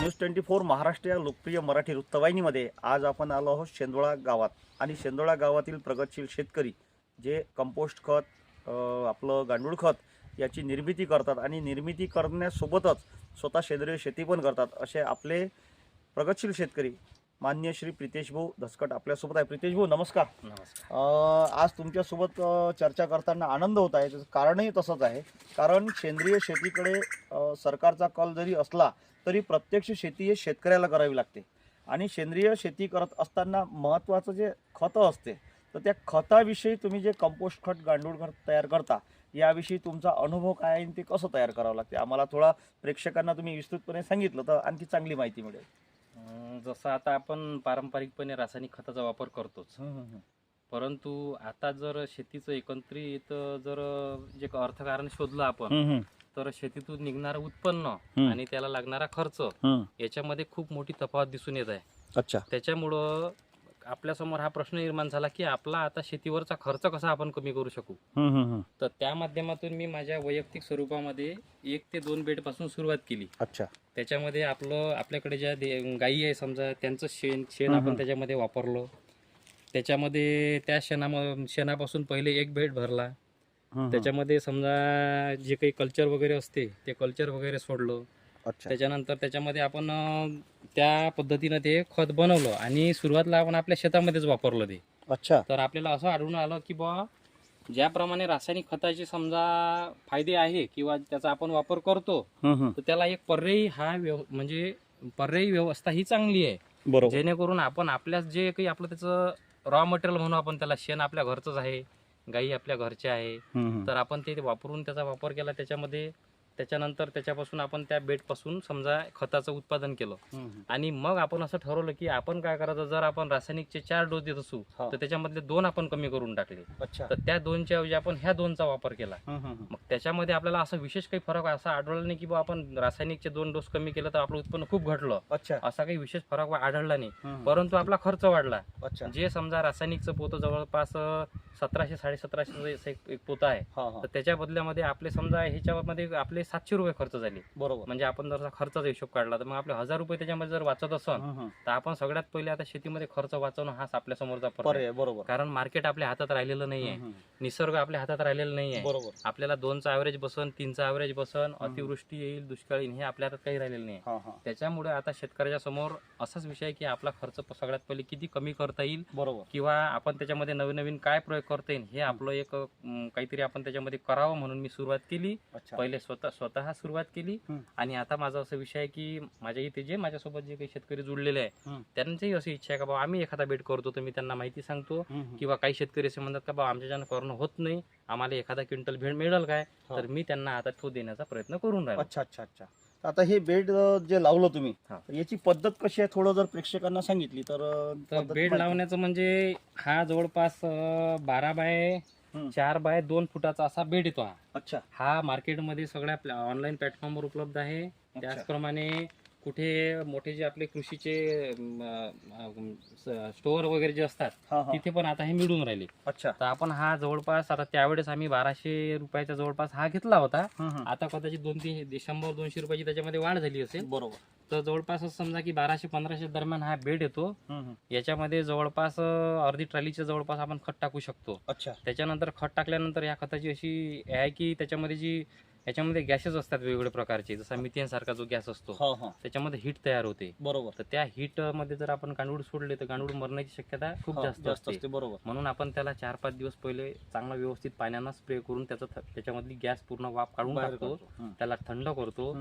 News twenty four Maharashtra या लोकप्रिय मराठी वृत्तवाहिनीमध्ये आज आपण आलो आहोत शेंदोळा गावात. आणि शेंदोळा गावातील प्रगतशील शेतकरी जे कंपोस्ट खत आपलं गांडूळ खत याची निर्मिती करतात आणि निर्मिती करण्यासोबतच स्वतः सेंद्रिय शेती पण करतात असे आपले प्रगतशील शेतकरी मान्य श्री प्रितेश भाऊ धसकट आपल्यासोबत आहे. प्रितेश भाऊ नमस्कार. नमस्कार. अ, आज तुमच्यासोबत अ, चर्चा करताना आनंद होत आहे. त्याचं कारणही तसंच आहे. कारण सेंद्रिय शेतीकडे अ, सरकारचा कल जरी असला तरी प्रत्यक्ष शेती हे शेतकऱ्याला करावी लागते. आणि सेंद्रिय शेती करत असताना महत्त्वाचं जे खतं असते तर त्या खताविषयी तुम्ही जे कंपोस्ट खत गांडूळ खत तयार करता याविषयी तुमचा अनुभव काय आहे आणि ते कसं तयार करावं लागते? आम्हाला थोडा प्रेक्षकांना तुम्ही विस्तृतपणे सांगितलं तर आणखी चांगली माहिती मिळेल. अं, जसं आता आपण पारंपरिकपणे रासायनिक खताचा वापर करतोच. परंतु आता जर शेतीचं एकत्रित जर जे अर्थकारण शोधलं आपण तर शेतीतून निघणारं उत्पन्न हम्म. आणि त्याला लागणारा खर्च याच्यामध्ये खूप मोठी तफावत दिसून येत आहे. अच्छा. त्याच्यामुळं आपल्यासमोर हा प्रश्न निर्माण झाला की आपला आता शेतीवरचा खर्च कसा आपण कमी करू शकू? तर त्या माध्यमातून मी माझ्या वैयक्तिक स्वरूपामध्ये एक ते दोन बेडपासून सुरुवात केली. अच्छा. त्याच्यामध्ये आपलं आपल्याकडे ज्या दे- गायी आहे समजा त्यांचं शेण शेण हम्म. आपण त्याच्यामध्ये वापरलं. त्याच्यामध्ये त्या शेणा शेणापासून पहिले एक बेड भरला. त्याच्यामध्ये समजा जे काही कल्चर वगैरे असते ते कल्चर वगैरे सोडलं. अच्छा. त्याच्यानंतर त्याच्यामध्ये आपण त्या पद्धतीनं ते खत बनवलं आणि सुरुवातीला आपण आपल्या शेतामध्येच वापरलं ते. अच्छा. तर आपल्याला असं आढळून आलं की बा ज्याप्रमाणे रासायनिक खताचे समजा फायदे आहे किंवा त्याचा आपण वापर करतो तर त्याला एक पर्यायी हा म्हणजे पर्यायी व्यवस्था ही चांगली आहे. बरोबर. जेणेकरून आपण आपल्या जे काही आपलं त्याचं रॉ मटेरियल म्हणू आपण त्याला शेण आपल्या घरचंच आहे गाई आपल्या घरच्या आहे तर आपण ते वापरून त्याचा वापर केला त्याच्यामध्ये त्याच्यानंतर त्याच्यापासून आपण त्या बेडपासून समजा खताचं उत्पादन केलं. आणि मग आपण असं ठरवलं की आपण काय करायचं जर आपण रासायनिकचे चार डोस देत असू. तर त्याच्यामधले दोन आपण कमी करून टाकले. अच्छा. तर त्या दोनच्या ऐवजी आपण ह्या दोनचा वापर केला. मग त्याच्यामध्ये आपल्याला असं विशेष काही फरक असा आढळला नाही की बा आपण रासायनिकचे दोन डोस कमी केलं तर आपलं उत्पन्न खूप घटलं. अच्छा. असा काही विशेष फरक आढळला नाही. परंतु आपला खर्च वाढला. अच्छा. जे समजा रासायनिकचं पोतं जवळपास सतराशे साडेसतराशे एक एक पोतं आहे. तर त्याच्या बदल्यामध्ये आपले समजा ह्याच्यामध्ये आपले सातशे रुपये खर्च झाले. बरोबर. म्हणजे आपण जर खर्चाचा हिशोब काढला तर मग आपले हजार रुपये त्याच्यामध्ये जर वाचत असन तर आपण सगळ्यात पहिले आता शेतीमध्ये खर्च वाचवणं हाच आपल्या समोरचा पर्याय. बरोबर. कारण मार्केट आपल्या हातात राहिलेलं नाहीये. निसर्ग आपल्या हातात राहिलेला नाहीये. बरोबर. आपल्याला दोनचा ॲव्हरेज बसन तीनचा ॲव्हरेज बसन अतिवृष्टी येईल दुष्काळ येईल हे आपल्या हातात काही राहिलेलं नाही त्याच्यामुळे आता शेतकऱ्याच्या समोर असाच विषय की आपला खर्च सगळ्यात पहिले किती कमी करता येईल? बरोबर. किंवा आपण त्याच्यामध्ये नवीन नवीन काय प्रयोग करता येईल? हे आपलं एक काहीतरी आपण त्याच्यामध्ये करावं म्हणून मी सुरुवात केली. पहिले स्वतः स्वतः सुरुवात केली. आणि आता माझा असं विषय आहे की माझ्या इथे जे माझ्यासोबत जे काही शेतकरी जुळलेले आहे. त्यांचीही अशी इच्छा आहे का बाबा आम्ही एखादा बेट करतो तर मी त्यांना माहिती सांगतो. किंवा काही शेतकरी असे म्हणतात का बाबा आमच्याच्यानं करणं होत नाही आम्हाला एखादा क्विंटल भेट मिळेल काय हा. तर मी त्यांना आता तो देण्याचा प्रयत्न करून राहिलो अच्छा अच्छा अच्छा आता हे बेड अ, जे लावलं तुम्ही हा. तर याची पद्धत कशी आहे थोडं जर प्रेक्षकांना सांगितली तर अ, तर पद्धत बेड माहिती- लावण्याचं म्हणजे हा जवळपास अं, बारा बाय. चार बाय दोन फुटाचा असा बेड येतो हा. अच्छा. हा मार्केटमध्ये सगळ्या ऑनलाईन प्लॅटफॉर्मवर उपलब्ध आहे. त्याचप्रमाणे कुठे मोठे जे आपले कृषीचे स्टोअर वगैरे जे असतात तिथे पण आता हे मिळून राहिले. अच्छा. तर आपण हा जवळपास आता त्यावेळेस आम्ही बाराशे रुपयाच्या जवळपास हा घेतला होता. आता कदाचित दोन तीन शंभर दोनशे रुपयाची त्याच्यामध्ये वाढ झाली असेल. बरोबर. तर जवळपास समजा की बाराशे पंधराशे दरम्यान हा बेड येतो. याच्यामध्ये जवळपास अर्धी ट्रॉलीच्या जवळपास आपण खत टाकू शकतो. अच्छा. त्याच्यानंतर खत टाकल्यानंतर या खताची अशी आहे की त्याच्यामध्ये जी याच्यामध्ये गॅसेस असतात वेगवेगळ्या प्रकारचे. जसा मिथेन सारखा जो गॅस असतो हा हा. त्याच्यामध्ये हीट तयार होते. बरोबर. तर त्या हीटमध्ये जर आपण गांडूळ सोडले तर गांडूळ मरण्याची शक्यता खूप हा, जास्त जास्त असते. असते बरोबर. म्हणून आपण त्याला चार पाच दिवस पहिले चांगला व्यवस्थित पाण्यानं स्प्रे करून त्याचं थ- त्याच्यामधली गॅस पूर्ण वाफ काढून बाहेर टाकतो. त्याला थंड करतो.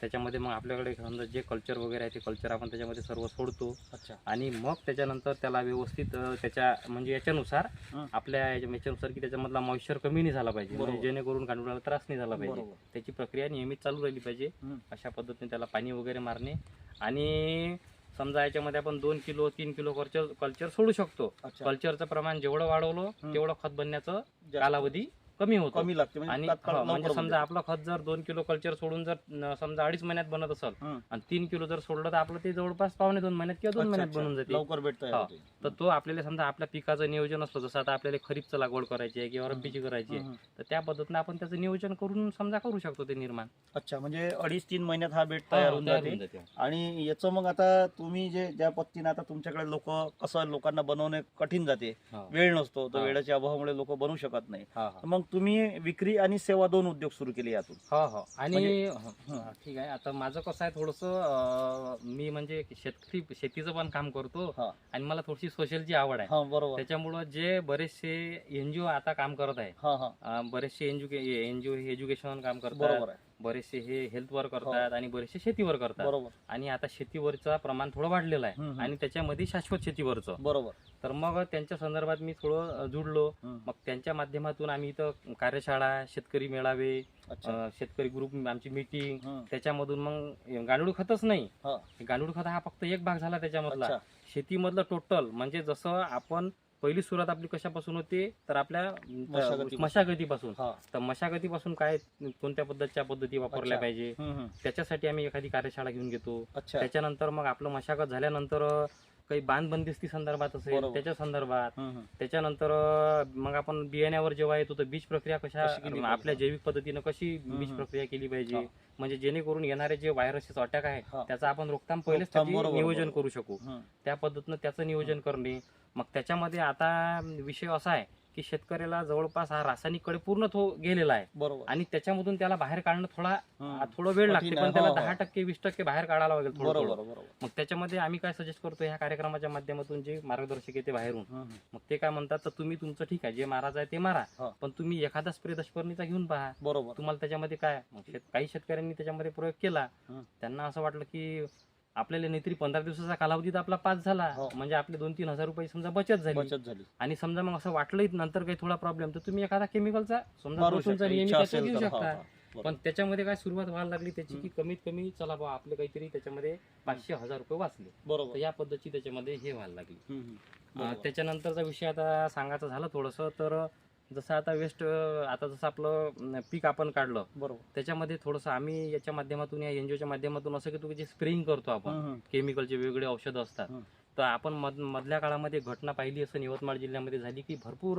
त्याच्यामध्ये मग आपल्याकडे समजा जे कल्चर वगैरे आहे ते कल्चर आपण त्याच्यामध्ये सर्व सोडतो. अच्छा. आणि मग त्याच्यानंतर त्याला व्यवस्थित अ, त्याच्या म्हणजे याच्यानुसार हं. आपल्या याच्या- याच्यानुसार की त्याच्यामधला मॉइश्चर कमी नाही झाला पाहिजे. म्हणजे बरोबर. जेणेकरून गांडुळाला त्रास नाही झाला पाहिजे. बरोबर. त्याची प्रक्रिया नियमित चालू राहिली पाहिजे. अशा पद्धतीने त्याला पाणी वगैरे मारणे आणि समजा याच्यामध्ये आपण दोन किलो तीन किलो कल्चर कल्चर सोडू शकतो कल्चरचं प्रमाण जेवढं वाढवलं. तेवढं खत बनण्याचं. कालावधी कमी होतो कमी लागते आणि म्हणजे तात्काळ हो, म्हणजे समजा. आपलं खत जर दोन किलो कल्चर सोडून जर न- समजा अडीच महिन्यात बनत असेल हं. आणि तीन किलो जर सोडलं तर आपलं ते जवळपास पावणे दोन महिन्यात किंवा दोन अच्छा, महिन्यात अच्छा. बनून जाते लवकर भेटत हा. तर तो आपल्याला समजा आपल्या पिकाचं नियोजन असलं जसं आता आपल्याला खरीपचं लागवड करायची आहे किंवा रब्बीची करायची आहे तर त्या पद्धतीने आपण त्याचं नियोजन करून समजा करू शकतो ते निर्माण अच्छा म्हणजे अडीच तीन महिन्यात हा बेट तयार होऊन तयार जाते होऊन जाते. आणि याचं मग आता तुम्ही जे ज्या पद्धतीने आता तुमच्याकडे लोक कसं लोकांना बनवणे कठीण जाते हा. वेळ नसतो तर हा. वेळेच्या अभावामुळे लोक बनवू शकत नाही हा, तर. मग तुम्ही विक्री आणि सेवा दोन उद्योग सुरू केले यातून. हो हो. आणि म्हणजे- हं, ठीक आहे. आता माझं कसं आहे थोडस मी म्हणजे शेतकरी शेतीचं पण काम करतो हा. आणि मला थोडीशी सोशलची आवड आहे. हा बरोबर. त्याच्यामुळं जे बरेचसे एनजीओ आता काम करत आहे हा हा. अं, बरेचसे एनजीओ एनजीओ एज्युकेशन काम करतात. बरोबर आहे. बरेचसे हे हेल्थवर करतात आणि बरेचसे शेतीवर करतात. बरोबर. आणि आता शेतीवरचं प्रमाण थोडं वाढलेलं आहे. आणि त्याच्यामध्ये शाश्वत शेतीवरचं. बरोबर. तर मग त्यांच्या संदर्भात मी थोडं जुडलो. मग त्यांच्या माध्यमातून आम्ही इथं कार्यशाळा शेतकरी मेळावे शेतकरी ग्रुप आमची मीटिंग. त्याच्यामधून मग गांडूळ खतच नाही. हा. गांडूळ खत हा फक्त एक भाग झाला त्याच्यामधला. शेतीमधलं टोटल म्हणजे जसं आपण पहिली सुरुवात आपली कशापासून होते तर आपल्या मशागतीपासून. मशागतीपासून हा तर मशागतीपासून काय कोणत्या पद्धतीच्या पद्धती वापरल्या अच्छा. पाहिजे हम्म, हम्म. त्याच्यासाठी आम्ही एखादी कार्यशाळा घेऊन घेतो अच्छा त्याच्यानंतर मग आपलं मशागत झाल्यानंतर अं, काही बांध बंदिस्ती संदर्भात असेल बरोबर. त्याच्या संदर्भात हम्म, हम्म. त्याच्यानंतर अं, मग आपण बियाण्यावर जेव्हा येतो तर बीज प्रक्रिया कशा कशी केली पाहिजे? आपल्या जैविक पद्धतीनं कशी हम्म, बीज हम्म. प्रक्रिया केली पाहिजे हा. म्हणजे जेणेकरून येणारे जे व्हायरसेस अटॅक आहे हा. त्याचा आपण रोखताम पहिलेच रोखताम, त्याची बरोबर, नियोजन बरोबर. करू शकू हम्म. त्या पद्धतीनं त्याचं नियोजन करणे मग त्याच्यामध्ये आता विषय असा आहे की शेतकऱ्याला जवळपास हा रासायनिककडे पूर्ण तो गेलेला आहे बरोबर आणि त्याच्यामधून त्याला बाहेर काढणं थोडा. थोडं वेळ लागते. पण त्याला हो, हो. दहा टक्के वीस टक्के बाहेर काढायला लागेल थोडं मग त्याच्यामध्ये आम्ही काय सजेस्ट करतो ह्या कार्यक्रमाच्या माध्यमातून जे मार्गदर्शक येते बाहेरून. मग ते काय म्हणतात तर तुम्ही तुमचं ठीक आहे जे मारायचं आहे ते मारा. पण तुम्ही एखादा स्प्रे दशपर्णीचा घेऊन पहा बरोबर तुम्हाला त्याच्यामध्ये काय काही शेतकऱ्यांनी त्याच्यामध्ये प्रयोग केला. त्यांना असं वाटलं की आपल्याला नाहीतरी पंधरा दिवसाचा कालावधीत आपला पास झाला हो. म्हणजे आपले दोन तीन हजार रुपये समजा बचत झाली बचत झाली आणि समजा मग असं वाटलंही नंतर काही थोडा प्रॉब्लेम तर तुम्ही एखादा केमिकलचा समजा मारू शकता नियमित इच्छा त्याचा असेल घेऊ तर हा, शकता हा. बरोबर. पण त्याच्यामध्ये काय सुरुवात व्हायला लागली त्याची. की कमीत कमी चला बा आपले काहीतरी त्याच्यामध्ये पाचशे हजार रुपये वाचले तर बरोबर या पद्धतीची त्याच्यामध्ये हे व्हायला लागली हम्म, हम्म. अं, बरोबर. त्याच्यानंतरचा विषय आता सांगायचं झालं थोडंसं तर जसं आता वेस्ट आता जसं आपलं पीक आपण काढलं बरोबर त्याच्यामध्ये थोडंसं आम्ही याच्या माध्यमातून या एनजीओच्या माध्यमातून असं की तुम्ही जे स्प्रेइंग करतो आपण. केमिकलचे वेगवेगळे औषधं असतात. तर आपण मध मधल्या काळामध्ये घटना पाहिली असं यवतमाळ जिल्ह्यामध्ये झाली की भरपूर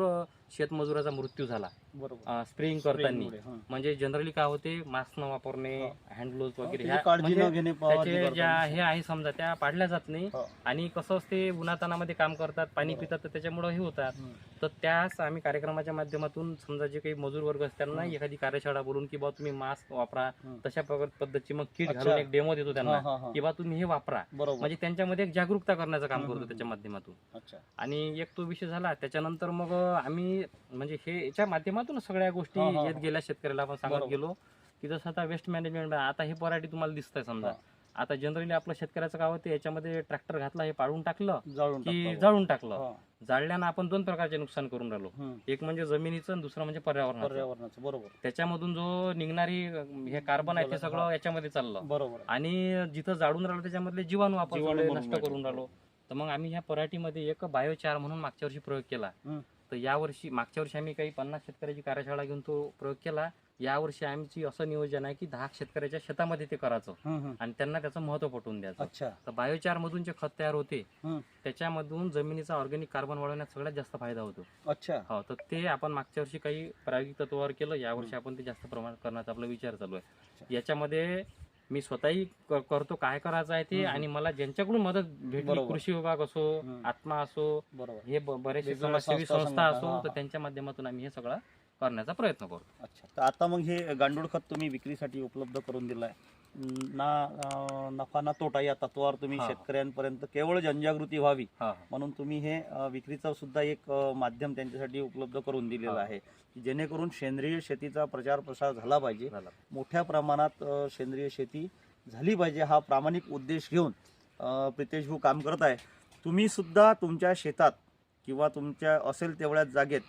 शेतमजुराचा मृत्यू झाला बरोबर स्प्रेइंग करताना हं. म्हणजे जनरली काय होते मास्क न वापरणे हँड ग्लोव्ह वगैरे त्याची म्हणजे ज्या. हे आहे समजा त्या पाडल्या जात नाही हो. आणि कसं असते उन्हातानामध्ये काम करतात पाणी. पितात तर त्याच्यामुळे हे होतात. तर त्यास आम्ही कार्यक्रमाच्या माध्यमातून समजा जे काही मजूर वर्ग असतात त्यांना हं. एखादी कार्यशाळा बोलून की बा तुम्ही मास्क वापरा हं. तशा प्रकार- पद्धतीची मग किट. घालून एक डेमो देतो हा, त्यांना हा, हा. की बा तुम्ही हे वापरा म्हणजे त्यांच्यामध्ये एक जागरूकता करण्याचं काम हं, करतो त्याच्या माध्यमातून अच्छा आणि एक तो विषय झाला त्याच्यानंतर मग आम्ही म्हणजे हे याच्या माध्यमातून सगळ्या गोष्टी हा, हा, येत हा. गेल्या शेतकऱ्याला आपण सांगत बरोबर. गेलो की जसं आता वेस्ट मॅनेजमेंट आता हे पराठी तुम्हाला दिसतंय समजा हा. आता जनरली आपलं शेतकऱ्याचं काय होतं याच्यामध्ये ट्रॅक्टर घातला हे पाडून टाकलं जाळून की टाकतो. जाळून टाकलं हा. जाळल्यानं आपण दोन प्रकारचे नुकसान करून राहिलो हम्म. एक म्हणजे जमिनीचं आणि दुसरं म्हणजे पर्यावरणाचं पर्यावरणाचं बरोबर त्याच्यामधून जो निघणारी अं, हे कार्बन आहे ते. सगळं याच्यामध्ये चाललं बरोबर आणि जिथं जाळून राहिलो त्याच्यामधले जीवाणू आपण जीवाणू सगळे मरून नष्ट. करून राहिलो तर मग आम्ही ह्या पराठीमध्ये एक बायोचार म्हणून मागच्या वर्षी प्रयोग केला. तर यावर्षी मागच्या वर्षी आम्ही काही पन्नास शेतकऱ्याची कार्यशाळा घेऊन तो प्रयोग केला. यावर्षी आमची असं नियोजन आहे की दहा शेतकऱ्याच्या शेतामध्ये ते करायचं. आणि त्यांना त्याचं महत्त्व पटवून द्यायचं. अच्छा. तर बायोचार मधून जे खत तयार होते. त्याच्यामधून जमिनीचा ऑर्गॅनिक कार्बन वाढवण्यात सगळ्यात जास्त फायदा होतो. अच्छा. हो तर ते आपण मागच्या वर्षी काही प्रायोगिक तत्वावर केलं. यावर्षी आपण ते जास्त प्रमाणात करण्याचा आपला विचार चालू आहे. याच्यामध्ये मी स्वतःही करतो काय करायचं आहे ते. आणि मला ज्यांच्याकडून मदत भेटली. कृषी विभाग असो. आत्मा असो बरोबर हे बरेचसे समाजसेवी संस्था, असो तर. त्यांच्या माध्यमातून आम्ही हे सगळं करण्याचा प्रयत्न करतो अच्छा तर आता मग हे गांडूळ खत तुम्ही विक्रीसाठी उपलब्ध करून दिलाय अं, ना नफा ना तोटा या तत्वावर तुम्ही. शेतकऱ्यांपर्यंत केवळ जनजागृती व्हावी म्हणून तुम्ही हे विक्रीचं सुद्धा एक माध्यम त्यांच्यासाठी उपलब्ध करून दिलेलं. आहे. जेणेकरून सेंद्रिय शेतीचा प्रचार प्रसार झाला पाहिजे. मोठ्या प्रमाणात सेंद्रिय शेती झाली पाहिजे हा प्रामाणिक उद्देश घेऊन प्रितेश भाऊ काम करत आहे. तुम्ही सुद्धा तुमच्या शेतात किंवा तुमच्या असेल तेवढ्या जागेत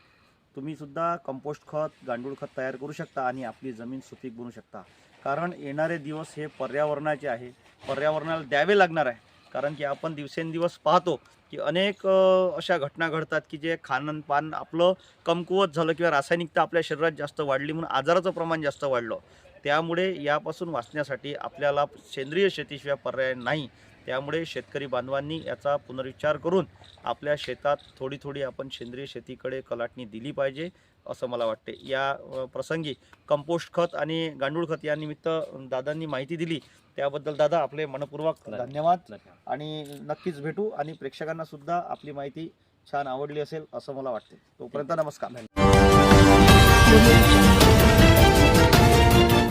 तुम्ही सुद्धा कंपोस्ट खत गांडूळ खत तयार करू शकता आणि आपली जमीन सुपीक बनवू शकता. कारण येणारे दिवस हे पर्यावरणाचे आहे. पर्यावरणाला द्यावे लागणार आहे. कारण की आपण दिवसेंदिवस पाहतो की अनेक अशा घटना घडतात की जे खानपान आपलं कमकुवत झालं किंवा रासायनिकता आपल्या शरीरात जास्त वाढली म्हणून आजाराचं प्रमाण जास्त वाढलं. त्यामुळे यापासून वाचण्यासाठी आपल्याला सेंद्रिय शेतीशिवाय पर्याय नाही. त्यामुळे शेतकरी बांधवांनी याचा पुनर्विचार करून आपल्या शेतात थोडी थोडी आपण सेंद्रिय शेतीकडे कलाटणी दिली पाहिजे. असं मला वाटते. या प्रसंगी कंपोस्ट खत आणि गांडूळ खत या निमित्त दादांनी माहिती दिली. त्याबद्दल दादा आपले मनपूर्वक धन्यवाद. आणि नक्कीच भेटू आणि प्रेक्षकांना सुद्धा आपली माहिती छान आवडली असेल असं मला वाटते. तोपर्यंत नमस्कार.